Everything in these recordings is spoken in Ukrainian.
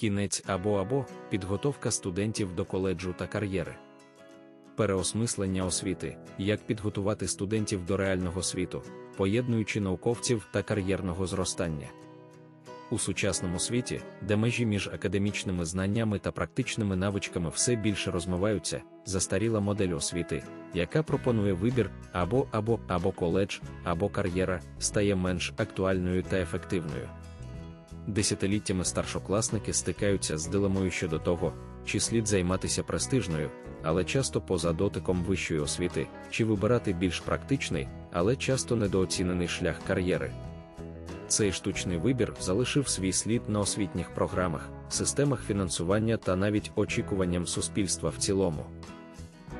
кінець або або підготовка студентів до коледжу та кар'єри. Переосмислення освіти, як підготувати студентів до реального світу, поєднуючи науковців та кар'єрного зростання. У сучасному світі, де межі між академічними знаннями та практичними навичками все більше розмиваються, застаріла модель освіти, яка пропонує вибір або або або коледж, або кар'єра, стає менш актуальною та ефективною. Десятиліттями старшокласники стикаються з дилемою щодо того, чи слід займатися престижною, але часто поза дотиком вищої освіти, чи вибирати більш практичний, але часто недооцінений шлях кар'єри. Цей штучний вибір залишив свій слід на освітніх програмах, системах фінансування та навіть очікуванням суспільства в цілому.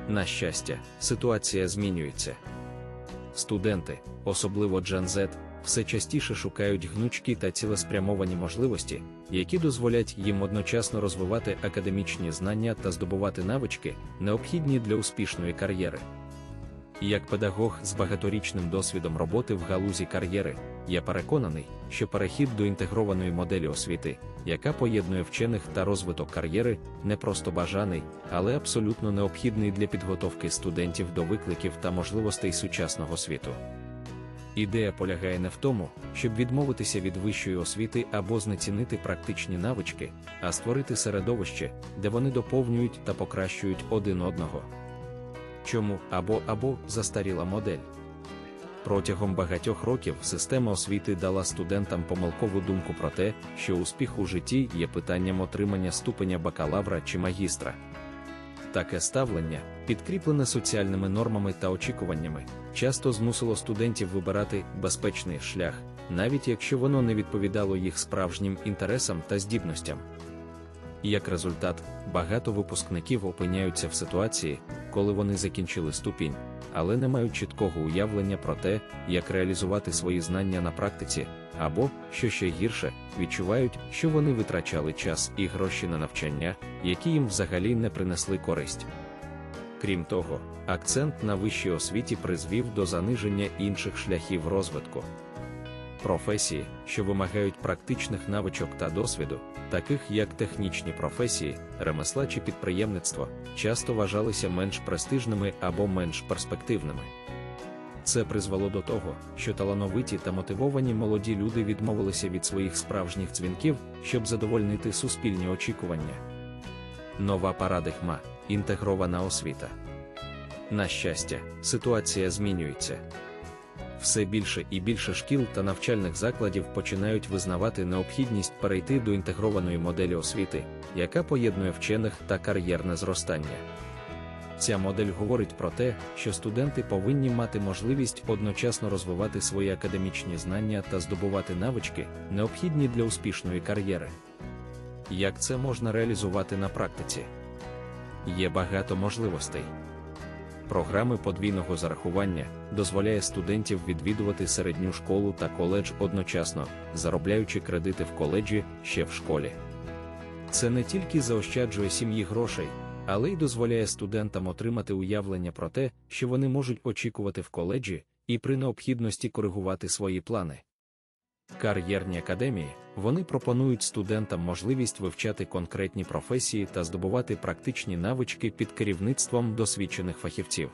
На щастя, ситуація змінюється. Студенти, особливо Gen Z, все частіше шукають гнучкі та цілеспрямовані можливості, які дозволять їм одночасно розвивати академічні знання та здобувати навички, необхідні для успішної кар'єри. Як педагог з багаторічним досвідом роботи в галузі кар'єри, я переконаний, що перехід до інтегрованої моделі освіти, яка поєднує вчених та розвиток кар'єри, не просто бажаний, але абсолютно необхідний для підготовки студентів до викликів та можливостей сучасного світу. Ідея полягає не в тому, щоб відмовитися від вищої освіти або знецінити практичні навички, а створити середовище, де вони доповнюють та покращують один одного. Чому або або застаріла модель? Протягом багатьох років система освіти дала студентам помилкову думку про те, що успіх у житті є питанням отримання ступеня бакалавра чи магістра. Таке ставлення, підкріплене соціальними нормами та очікуваннями, часто змусило студентів вибирати безпечний шлях, навіть якщо воно не відповідало їх справжнім інтересам та здібностям. Як результат, багато випускників опиняються в ситуації, коли вони закінчили ступінь, але не мають чіткого уявлення про те, як реалізувати свої знання на практиці, або, що ще гірше, відчувають, що вони витрачали час і гроші на навчання, які їм взагалі не принесли користь. Крім того, акцент на вищій освіті призвів до заниження інших шляхів розвитку. Професії, що вимагають практичних навичок та досвіду, таких як технічні професії, ремесла чи підприємництво, часто вважалися менш престижними або менш перспективними. Це призвело до того, що талановиті та мотивовані молоді люди відмовилися від своїх справжніх дзвінків, щоб задовольнити суспільні очікування. Нова парадигма інтегрована освіта. На щастя, ситуація змінюється. Все більше і більше шкіл та навчальних закладів починають визнавати необхідність перейти до інтегрованої моделі освіти, яка поєднує вчених та кар'єрне зростання. Ця модель говорить про те, що студенти повинні мати можливість одночасно розвивати свої академічні знання та здобувати навички, необхідні для успішної кар'єри. Як це можна реалізувати на практиці? Є багато можливостей. Програми подвійного зарахування дозволяє студентів відвідувати середню школу та коледж одночасно, заробляючи кредити в коледжі ще в школі. Це не тільки заощаджує сім'ї грошей, але й дозволяє студентам отримати уявлення про те, що вони можуть очікувати в коледжі, і при необхідності коригувати свої плани. Кар'єрні академії вони пропонують студентам можливість вивчати конкретні професії та здобувати практичні навички під керівництвом досвідчених фахівців.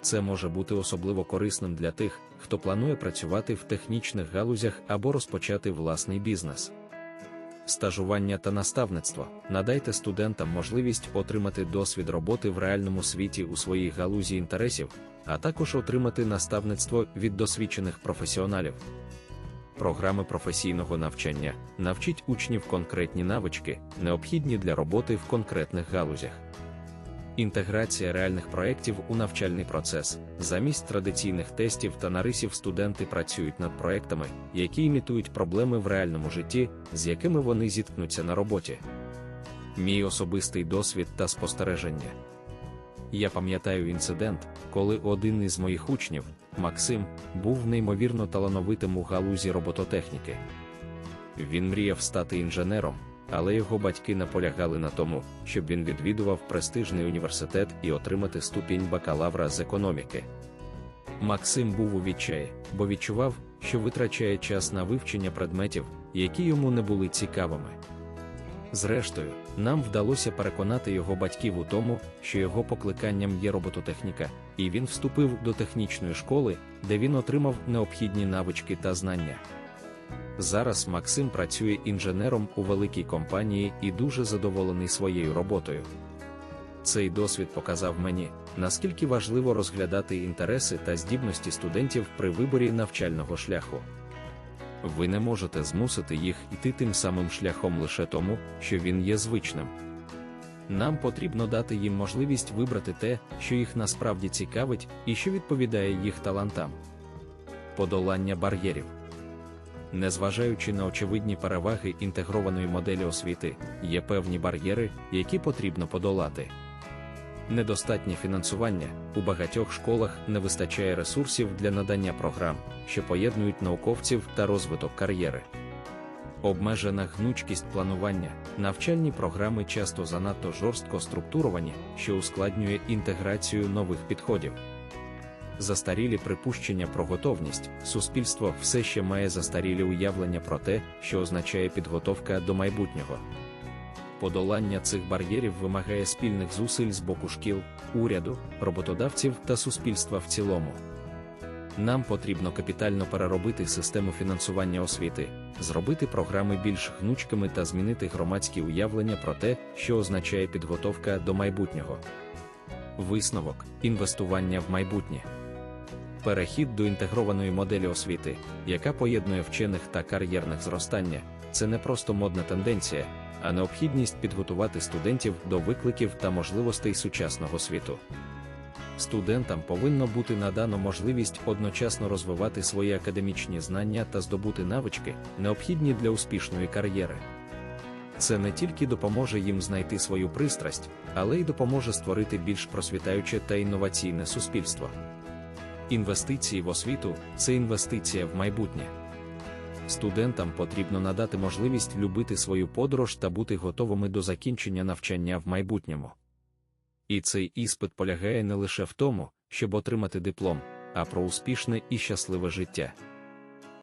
Це може бути особливо корисним для тих, хто планує працювати в технічних галузях або розпочати власний бізнес. Стажування та наставництво надайте студентам можливість отримати досвід роботи в реальному світі у своїй галузі інтересів, а також отримати наставництво від досвідчених професіоналів. Програми професійного навчання навчить учнів конкретні навички, необхідні для роботи в конкретних галузях. Інтеграція реальних проєктів у навчальний процес. Замість традиційних тестів та нарисів студенти працюють над проектами, які імітують проблеми в реальному житті, з якими вони зіткнуться на роботі. Мій особистий досвід та спостереження. Я пам'ятаю інцидент, коли один із моїх учнів, Максим, був неймовірно талановитим у галузі робототехніки. Він мріяв стати інженером, але його батьки наполягали на тому, щоб він відвідував престижний університет і отримати ступінь бакалавра з економіки. Максим був у відчаї, бо відчував, що витрачає час на вивчення предметів, які йому не були цікавими. Зрештою, нам вдалося переконати його батьків у тому, що його покликанням є робототехніка, і він вступив до технічної школи, де він отримав необхідні навички та знання. Зараз Максим працює інженером у великій компанії і дуже задоволений своєю роботою. Цей досвід показав мені, наскільки важливо розглядати інтереси та здібності студентів при виборі навчального шляху. Ви не можете змусити їх йти тим самим шляхом лише тому, що він є звичним. Нам потрібно дати їм можливість вибрати те, що їх насправді цікавить і що відповідає їх талантам. Подолання бар'єрів. Незважаючи на очевидні переваги інтегрованої моделі освіти, є певні бар'єри, які потрібно подолати. Недостатнє фінансування у багатьох школах не вистачає ресурсів для надання програм, що поєднують науковців та розвиток кар'єри. Обмежена гнучкість планування, навчальні програми часто занадто жорстко структуровані, що ускладнює інтеграцію нових підходів. Застарілі припущення про готовність, суспільство все ще має застарілі уявлення про те, що означає підготовка до майбутнього. Подолання цих бар'єрів вимагає спільних зусиль з боку шкіл, уряду, роботодавців та суспільства в цілому. Нам потрібно капітально переробити систему фінансування освіти, зробити програми більш гнучкими та змінити громадські уявлення про те, що означає підготовка до майбутнього. Висновок інвестування в майбутнє. Перехід до інтегрованої моделі освіти, яка поєднує вчених та кар'єрних зростання, це не просто модна тенденція, а необхідність підготувати студентів до викликів та можливостей сучасного світу. Студентам повинно бути надано можливість одночасно розвивати свої академічні знання та здобути навички, необхідні для успішної кар'єри. Це не тільки допоможе їм знайти свою пристрасть, але й допоможе створити більш просвітаюче та інноваційне суспільство. Інвестиції в освіту це інвестиція в майбутнє. Студентам потрібно надати можливість любити свою подорож та бути готовими до закінчення навчання в майбутньому. І цей іспит полягає не лише в тому, щоб отримати диплом, а про успішне і щасливе життя.